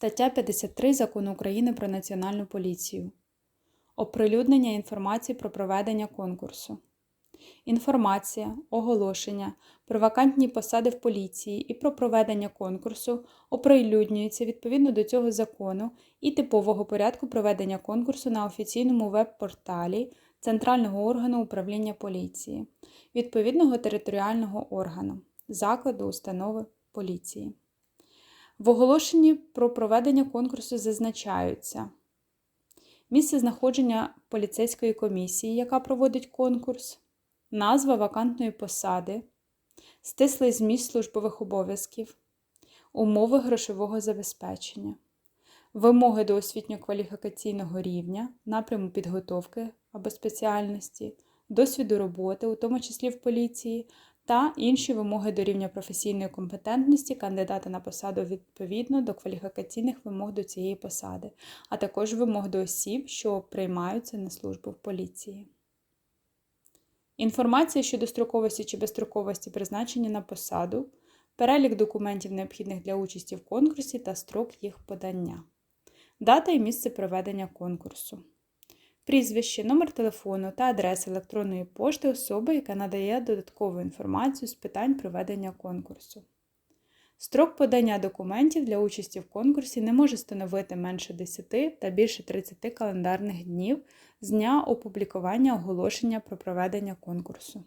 Стаття 53 Закону України про Національну поліцію. Оприлюднення інформації про проведення конкурсу. Інформація, оголошення про вакантні посади в поліції і про проведення конкурсу оприлюднюється відповідно до цього закону і типового порядку проведення конкурсу на офіційному веб-порталі Центрального органу управління поліції, відповідного територіального органу, закладу установи поліції. В оголошенні про проведення конкурсу зазначаються. Місце знаходження поліцейської комісії, яка проводить конкурс, назва вакантної посади, стислий зміст службових обов'язків, умови грошового забезпечення, вимоги до освітньо-кваліфікаційного рівня, напряму підготовки або спеціальності, досвіду роботи, у тому числі в поліції, та інші вимоги до рівня професійної компетентності кандидата на посаду відповідно до кваліфікаційних вимог до цієї посади, а також вимог до осіб, що приймаються на службу в поліції. Інформація щодо строковості чи безстроковості призначення на посаду, перелік документів, необхідних для участі в конкурсі та строк їх подання, дата і місце проведення конкурсу прізвище, номер телефону та адреса електронної пошти особи, яка надає додаткову інформацію з питань проведення конкурсу. Строк подання документів для участі в конкурсі не може становити менше 10 та більше 30 календарних днів з дня опублікування оголошення про проведення конкурсу.